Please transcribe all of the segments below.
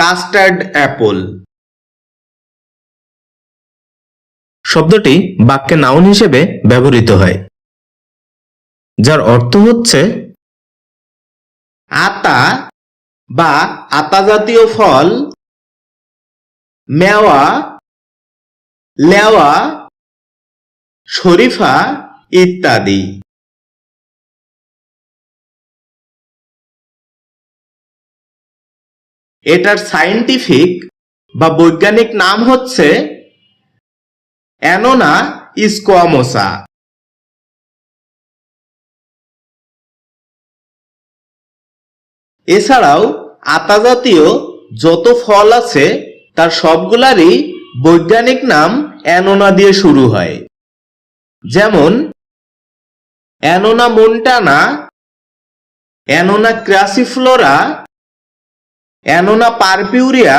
Custard Apple. শব্দটি বাক্যে noun হিসেবে ব্যবহৃত হয় যার অর্থ হচ্ছে আতা বা আতা জাতীয় ফল মেওয়া লেওয়া শরীফা ইত্যাদি। এটার সাইন্টিফিক বা বৈজ্ঞানিক নাম হচ্ছে অ্যানোনা স্কোয়ামোসা। এছাড়াও আতা জাতীয় যত ফল আছে, তার সবগুলারই বৈজ্ঞানিক নাম অ্যানোনা দিয়ে শুরু হয়। যেমন, Annona montana, Annona crassiflora Annona purpurea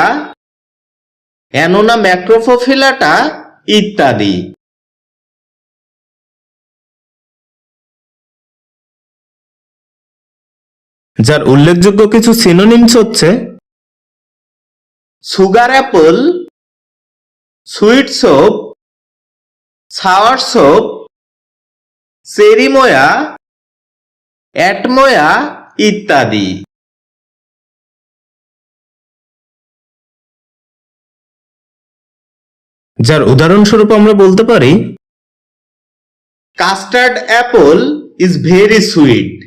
Annona ম্যাক্রোফোফিলাটা ইত্যাদি। যার উল্লেখযোগ্য কিছু সিনোনিমস হচ্ছে sugar apple sweet sop sour sop cherimoya atemoya ইত্যাদি। যার উদাহরণস্বরূপ আমরা বলতে পারি custard apple is very sweet